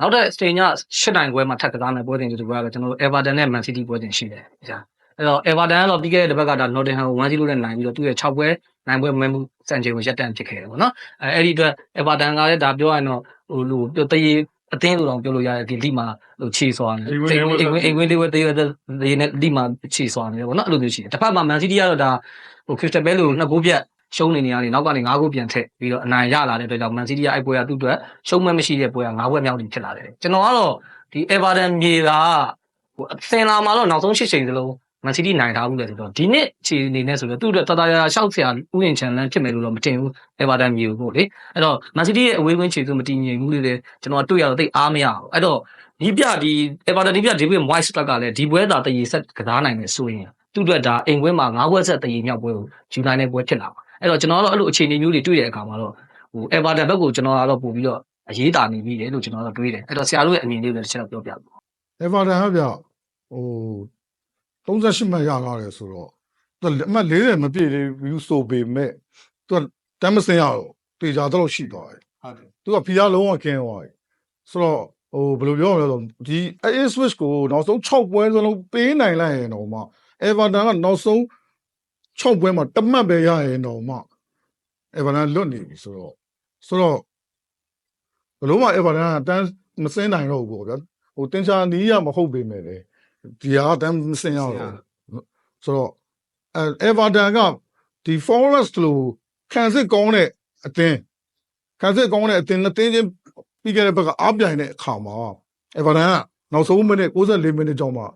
နောက်တဲ့ stage က၈နိုင်ခွဲမှာထပ်ကစားမယ်ပွဲတင်တူပွဲကတော့ကျွန်တော်တို့ Everton နဲ့ Man City ပွဲတင်ရှိတယ်ကြာအဲ့တော့ Everton ကတော့ပြီးခဲ့တဲ့တစ်ပတ်ကဒါ Nottingham ကို1-0နဲ့နိုင်ပြီးတော့သူ့ရဲ့6ပွဲနိုင်ပွဲမဲမှုစံချိန်ကိုရပ်တန့်ဖြစ်ခဲ့တယ်ပေါ့နော်အဲအဲ့ဒီအတွက် Everton ကလည်းဒါပြောရရင်တော့ဟိုလိုတရေအသင်းလိုတော့ပြောလို့ရတယ်ဒီလိမှာဟိုခြေစွာနေအိမ်ဝင်အိမ်ဝင်လေးဝဲတရေတရေနဲ့လိမှာခြေစွာနေတယ်ပေါ့နော်အဲ့လိုမျိုးရှိတယ်တစ်ဖက်မှာ Man City ကတော့ဒါဟို Crystal Palace ကိုနှစ်ဂိုးပြတ် ရှုံးနေနေရတယ်နောက်ကနေ9ဂိုးပြန်ထည့်ပြီးတော့အနိုင်ရလာတဲ့အတွက်ကြောင့် Man City ကအဲ့ပွဲကသူ့အတွက်ရှုံးမဲ့မရှိတဲ့ပွဲက9ပွဲမြောက်နေဖြစ်လာတယ်ကျွန်တော်ကတော့ဒီ Everton မြေကဟိုအစင်လာမှာတော့နောက်ဆုံး၈ချိန်စလုံး Man City နိုင်ထားဘူးလေဆိုတော့ဒီနှစ်ခြေအနေနဲ့ဆိုတော့သူ့အတွက်တတရာရှောက်ဆရာဥယျာဉ်ချန်လန်းဖြစ်မယ်လို့တော့မတင်ဘူး Everton မြေကိုလေအဲ့တော့ Man City ရဲ့အဝေးကွင်းခြေစုမတည်ငြိမ်ဘူးလေလေကျွန်တော်တွေ့ရတော့တိတ်အားမရဘူးအဲ့တော့ဒီပြဒီ Everton ဒီပြ David Moyes တက်ကလည်းဒီပွဲသာတည်ဆက်ကစားနိုင်မယ်ဆိုရင်သူ့အတွက်ဒါအိမ်ကွင်းမှာ၅ပွဲဆက်တည်မြောက်ပွဲကိုယူနိုင်တဲ့ပွဲဖြစ်လာပါ အဲ့တော့ကျွန်တော်ကတော့အဲ့လိုအခြေအနေမျိုးတွေတွေ့တဲ့အခါမှာတော့ဟို Everton ဘက်ကိုကျွန်တော်ကတော့ပို့ပြီးတော့အရေးတာနေပြီလေလို့ကျွန်တော်ကတော့တွေးတယ်အဲ့တော့ဆရာတို့ရဲ့အမြင်လေးကိုလည်းတစ်ချက်တော့ပြောပြပါ Everton ကဗျဟို38မှတ်ရလာတယ်ဆိုတော့သူအမှတ်40မပြည့်သေးဘူးဆိုပေမဲ့သူကတမ်းမစင်ရတော့တေချာတော့ရှိသွားတယ်ဟုတ်တယ်သူကဖီယာလုံးဝကင်းသွားပြီဆိုတော့ဟိုဘယ်လိုပြောမလဲဆိုတော့ဒီ AA Switch ကိုနောက်ဆုံး6ပွဲစလုံးပေးနိုင်လိုက်ရင်တော့မှ Everton ကနောက်ဆုံး 6ပွဲမှာတမတ်ပဲရရင်တော့မှ Everton လွတ်နေပြီဆိုတော့ဆိုတော့ဘယ်လို့မှ Everton ကတန်းမစင်းနိုင်တော့ဘူးပေါ့ဗျာဟိုတင်ချာနီးရမဟုတ်ပေမဲ့လေဒီဟာတန်းမစင်းရတော့ဘူးဆိုတော့အဲ Everton ကဒီ Forest လို့ခံစစ်ကောင်းတဲ့အတင်းခံစစ်ကောင်းတဲ့အတင်းနှစ်တင်းချင်းပြီးခဲ့တဲ့ဘက်ကအားပြိုင်တဲ့အခါမှာ Everton ကနောက်ဆုံးမိနစ်64မိနစ်ကျောင်းမှာ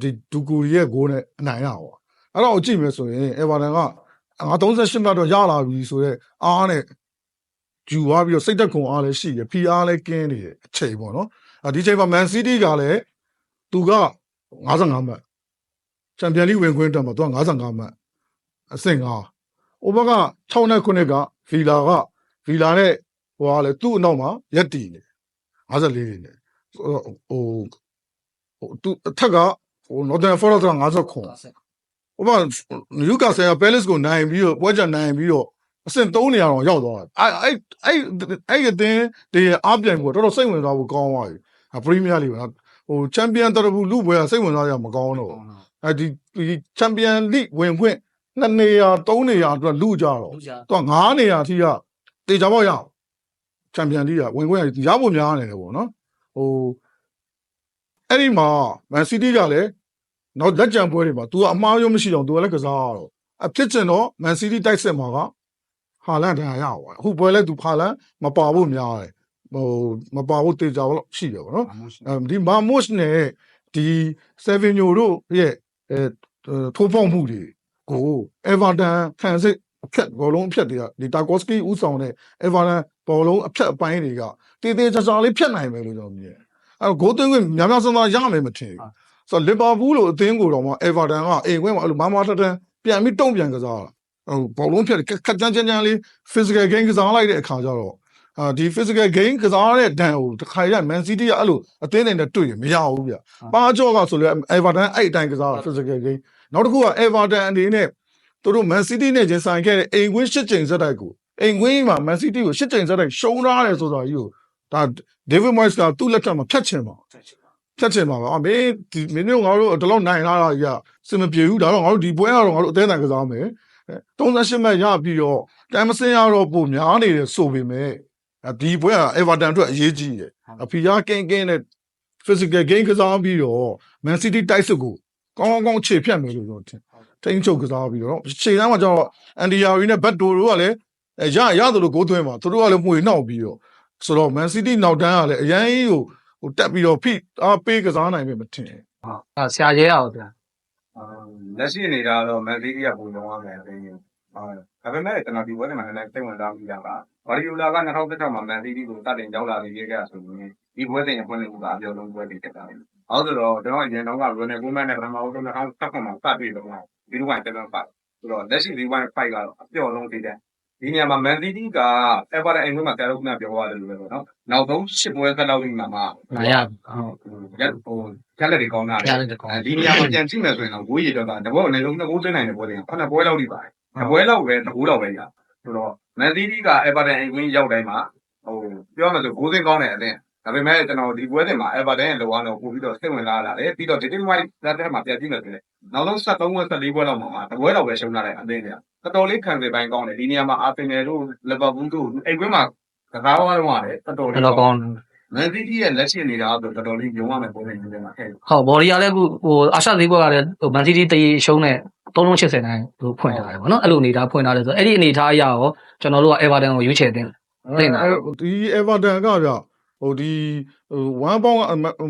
ဒီဒူကူရီရဲ့ဂိုးနဲ့အနိုင်ရပါ အဲ့တော့ကြည့်မယ်ဆိုရင် Everton ကငါ38မှတ်တော့ရလာပြီဆိုတော့အားနဲ့ဂျူသွားပြီးတော့စိတ်သက်ခွန်အားလည်းရှိတယ် PR လည်းကင်းနေတယ်အချိန်ပေါ့နော်အဲဒီချိန်မှာ Man City ကလည်းသူက55မှတ်ချန်ပီယံလိဝင်ခွင့်တက်မှာသူက55မှတ်အဆင့်5ဟိုဘက်က6နဲ့9ကဗီလာကဗီလာနဲ့ဟိုကလည်းသူ့အနောက်မှာရက်တီနေ54နေတယ်ဆိုတော့ဟိုဟိုသူအထက်ကဟို Northern Forest က50 ခွန်ဟိုမှာနယူကာဆယ်ကပဲလစ်ကိုနိုင်ပြီးတော့ပွဲချနိုင်ပြီးတော့အဆင့်3နေရာတော့ရောက်သွားတယ်အဲ့အဲ့အဲ့အဲ့အတင်းဒီအားပြိုင်ဖို့တော်တော်စိတ်ဝင်စားဖို့ကောင်းသွားပြီအပရီးမီးယားလိနော်ဟိုချန်ပီယံတော်ဘူးလူပွဲကစိတ်ဝင်စားရမကောင်းတော့အဲ့ဒီဒီချန်ပီယံလိဝင်ခွင့်နှစ်နေရာသုံးနေရာအတွက်လူကြတော့လူကြတော့9နေရာထိကတေချာပေါ့ရအောင်ချန်ပီယံလိကဝင်ခွင့်ရဖို့များနေတယ်ပေါ့နော်ဟိုအဲ့ဒီမှာမန်စီးတီးကလည်း နောက်လက်ကြံပွဲတွေမှာ तू ကအမှားရောမရှိတော့ तू ကလည်းကစားရတော့အဖြစ်ချင်တော့ Man City တိုက်စစ်မှာကဟာလန်တန်ရရပါအခုပွဲလဲ तू ဟာလန်မပါဖို့များတယ်ဟိုမပါဖို့တေချာတော့ရှိတယ်ဗောနော်အဲဒီမာမုရှ်နဲ့ဒီ7ညိုတို့ရဲ့အဲထိုးဖောက်မှုတွေကို Everton ခံစစ်အဖြတ်ဘောလုံးအဖြတ်တွေကဒီတာကော့စကီဥဆောင်တဲ့ Everton ဘောလုံးအဖြတ်အပိုင်းတွေကတေးသေးချာချာလေးဖြတ်နိုင်မယ်လို့ကျွန်တော်မြင်တယ်အဲဂိုးသွင်းခွင့်များများဆန်းဆန်းရမယ်မထင်ဘူး ဆိုတော့လီဗာပူးလိုအသင်းကိုတော့မှအေဗာတန်ကအိမ်ခွင်းမှာအဲ့လိုမမထထန်ပြန်ပြီးတုံ့ပြန်ကစားတာဟိုဘောလုံးဖြတ်ခက်ကြမ်းကြမ်းကြမ်းလေး physical game ကစားလိုက်တဲ့အခါကျတော့အာဒီ physical game ကစားတဲ့ဒဏ်ကိုတစ်ခါရ Man City ကအဲ့လိုအသင်းတွေနဲ့တွေ့ရမရဘူးဗျပါကြော့ကဆိုလဲ Everton အဲ့အတိုင်းကစားတာ physical game နောက်တစ်ခုက Everton အနေနဲ့သူတို့ Man City နဲ့ချင်းဆိုင်ခဲ့တဲ့အိမ်ခွင်း၈ချိန်ဇက်တိုက်ကိုအိမ်ခွင်းမှာ Man City ကို၈ချိန်ဇက်တိုက်ရှုံးထားတယ်ဆိုတာကြီးကိုဒါ David Moyes ကသူ့လက်ထက်မှာဖြတ်ချင်ပါ ဖြတ်ချင်ပါပါအမေဒီမင်းတို့ငါတို့ဒီလောက်နိုင်လာတာကြီးကစင်မပြေဘူးဒါတော့ငါတို့ဒီပွဲကတော့ငါတို့အသေးအံကစားမယ်38မှတ်ရပြီးတော့တမ်မစင်ရတော့ပုံများနေတယ်ဆိုပေမဲ့ဒီပွဲက Everton အတွက်အရေးကြီးတယ်အဖီယာကင်းကင်းနဲ့ physical game ကစားပြီးတော့ Man City တိုက်စစ်ကိုကောင်းကောင်းခြေဖြတ်မယ်လို့ကျွန်တော်ထင်ထိန်းချုပ်ကစားပြီးတော့ခြေတန်းမှာကျတော့အန်ဒီယာရီနဲ့ဘတ်တိုတို့ကလည်းရရတယ်လို့ကိုသွင်းမှာသူတို့ကလည်းမှွေနှောက်ပြီးတော့ဆိုတော့ Man City နောက်တန်းကလည်းအရန်ကြီးကို ဟိုတက်ပြီးတော့ဖိအားပေးကစားနိုင်မယ်မထင်အဲဆရာရဲအောင်ဗျာလက်ရှိအနေထားတော့မန်စီးတီးကပုံလုံးရမယ်အင်းဟုတ်ဒါပေမဲ့ကျွန်တော်ဒီဝက်ထဲမှာလည်းစိတ်ဝင်စားမိတာကဘာဒီယိုလာက2016မှာမန်စီးတီးကိုစတင်ရောက်လာပြီးခဲ့ကြဆိုရင်ဒီဘွဲတင်အပွင့်လေးကအပြောလုံးဘွဲတွေတက်တာလေ။ဟုတ်ဆိုတော့ကျွန်တော်အရင်တော့ကရိုနယ်ကိုမန်နဲ့ပထမဆုံး2017မှာစပြီးတော့ဒီလိုကတက်တော့ပါဆိုတော့လက်ရှိဒီဝိုင်းဖိုက်ကတော့အပြောလုံးသေးတယ် ဒီနေရာမှာမန်စီးတီးက Everton အိမ်မှာတရားလုံးကပြောရတယ်လို့ပဲပေါ့နော်။နောက်ဆုံး10ပွဲသက်လောက်ပြီးမှမှနိုင်ရဟုတ်ရက်ဟိုရက်လက်တွေကောင်းတာရတဲ့ကောင်းဒီနေရာမှာကြံကြည့်မယ်ဆိုရင်တော့ဂိုးရည်တော့တဘောနဲ့လုံးနှစ်ဂိုးသွင်းနိုင်တဲ့ပွဲတွေခုနပွဲလောက် đi ပါတယ်။ပွဲလောက်ပဲတစ်ဂိုးလောက်ပဲရ။ဆိုတော့မန်စီးတီးက Everton အိမ်ဝင်းရောက်တိုင်းမှာဟိုပြောမှဆိုဂိုးသွင်းကောင်းတဲ့အသင်းဒါပေမဲ့ကျွန်တော်ဒီပွဲတင်မှာ Everton ရဲ့လိုအားတော့ပို့ပြီးတော့စိတ်ဝင်စားလာတယ်ပြီးတော့ Daily White လက်ထက်မှာပြန်ကြည့်မယ်ဆိုရင်နောက်ဆုံး73ပွဲ74ပွဲလောက်မှာတပွဲတော့ပဲရှုံးလာတဲ့အသင်းတွေက တော်တော်လေးခံစားပိုင်းကောင်းတယ်ဒီနေရာမှာ Arsenal တို့ Liverpool တို့အိမ်ကွင်းမှာကစားသွားတော့ရတယ်တော်တော်ဘယ်လေးတော့ကောင်းမန်စီးတီးရဲ့လက်ရှိနေတာဆိုတော်တော်လေးယုံရမယ်ပုံစံမျိုးတွေမှာထည့်ဟုတ်ဘော်ဒီကလည်းအခုဟိုအာရှသေးဘက်ကလည်းဟိုမန်စီးတီးတည်ရှုံးတဲ့380နိုင်လို့ဖွင့်ထားတယ်ဗောနော်အဲ့လိုအနေထားဖွင့်ထားတယ်ဆိုတော့အဲ့ဒီအနေထားအရရောကျွန်တော်တို့က Everton ကိုရွေးချယ်တင်သိနေတာဒီ Everton ကဗျဟိုဒီဟို1ပေါင်း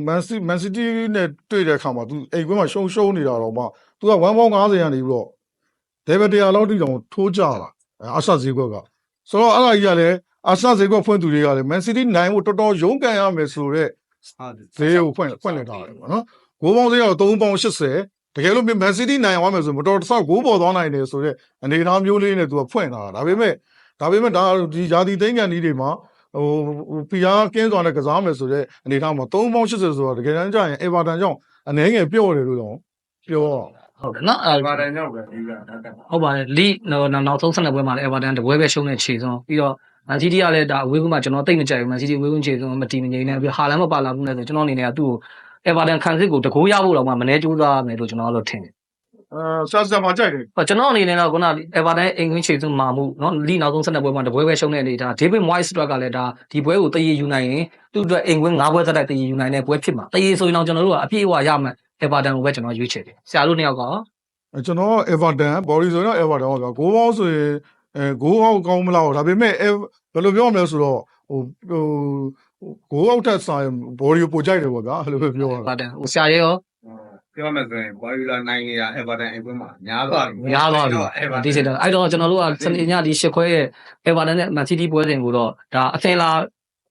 မန်စီမန်စီးတီးနဲ့တွေ့တဲ့အခါမှာ तू အိမ်ကွင်းမှာရှုံရှုံနေတာတော့မှ तू က1ပေါင်း90ကနေပြီးတော့ level 100လောက်တိတောင်ထိုးကြတာအာရှဈေးကွက်ကဆိုတော့အဲ့ဒါကြီးကလည်းအာရှဈေးကွက်ဖွင့်သူတွေကလည်း Man City နိုင်ဖို့တော်တော်ရုန်းကန်ရမယ်ဆိုတော့ဈေးကိုဖွင့်ဖွင့်လိုက်တာပဲပေါ့နော်။ဂိုးပေါင်းဈေးကတော့3ပေါင်း80တကယ်လို့မန်စီးတီးနိုင်သွားမယ်ဆိုမတော်တဆဂိုးပေါ်သွားနိုင်တယ်ဆိုတော့အနေအထားမျိုးလေးနဲ့သူကဖွင့်လာတာဒါပေမဲ့ဒါပေမဲ့ဒါဒီယာတီသိန်းကန်ကြီးတွေမှာဟိုဖီယာကင်းစွာနဲ့ကစားမယ်ဆိုတော့အနေအထားမှာ3ပေါင်း80ဆိုတော့တကယ်တမ်းကျရင်အေဗာတန်ကြောင့်အနေငယ်ပြော့တယ်လို့တော့ပြောတော့ ဟုတ်တယ်နော်အဲဘာတန်ရောက်ပဲဒီကတက်ပါဟုတ်ပါတယ်လိနော်နောက်ဆုံး12ပွဲမှာလည်းအဲဘာတန်တပွဲပဲရှုံးတဲ့ခြေဆုံးပြီးတော့မန်စီးတီးကလည်းဒါအဝေးကွင်းမှာကျွန်တော်တိတ်မကြိုက်ဘူးမန်စီးတီးအဝေးကွင်းခြေဆုံးမတီးမငိမ့်နဲ့ပြီးဟာလန်မပါလာဘူးနဲ့ဆိုကျွန်တော်အနေနဲ့ကသူ့ကိုအဲဘာတန်ခံစစ်ကိုတကိုးရဖို့တော့မှမနေကြိုးစားမယ်လို့ကျွန်တော်ကတော့ထင်တယ်အဲဆက်စပ်မှာကြိုက်တယ်။ကျွန်တော်အနေနဲ့တော့ခုနအေဗာတန်အင်္ဂလန်ခြေစွန်းမာမှုနော်လီနောက်ဆုံး12ပွဲမှာတပွဲပဲရှုံးတဲ့အနေဒါဒေးဗစ်မွိုက်စ်အတွက်ကလည်းဒါဒီပွဲကိုတည်ရယူနိုင်ရင်သူ့အတွက်အင်္ဂလန်9ပွဲသက်တိုက်တည်ရယူနိုင်တဲ့ပွဲဖြစ်မှာ။တည်ရဆိုရင်တော့ကျွန်တော်တို့ကအပြည့်အဝရမယ်။ Everton ကိုပဲကျွန်တော်ရွေးချယ်တယ်။ဆရာတို့နှစ်ယောက်ကရောအဲကျွန်တော်အေဗာတန်ဘော်ဒီဆိုတော့အေဗာတန်ဟောဗျာဂိုးပေါင်းဆိုရင်အဲဂိုးအောက်ကောင်းမလားဒါပေမဲ့အဲဘယ်လိုပြောမလဲဆိုတော့ဟိုဟိုဂိုးအောက်ထက်ဆိုင်ဘော်ဒီကိုပိုကြိုက်တယ်ပေါ့ဗျာအဲ့လိုပဲပြောတာ Everton ဟိုဆရာရဲရောပြောမယ်ဆိုရင် Guardiola နိုင်နေတာ Everton အိမ်ကွင်းမှာများသွားပြီများသွားပြီ Everton ဒီစက်တော့အဲ့တော့ကျွန်တော်တို့ကစနေညဒီရှစ်ခွဲရဲ့ Everton နဲ့ Man City ပွဲစဉ်ကိုတော့ဒါအသင်လာ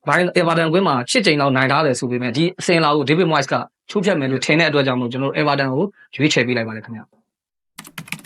ဘိုင်း Everton ကွင်းမှာ၈ချိန်လောက်နိုင်ထားတယ်ဆိုပေမဲ့ဒီအသင်လာကို David Moyes က ချုပ်ဖြတ်မယ်လို့ထင်တဲ့အတွက်ကြောင့်မို့ကျွန်တော်တို့ Everton ကိုရွေးချယ်ပေးလိုက်ပါတယ်ခင်ဗျာ။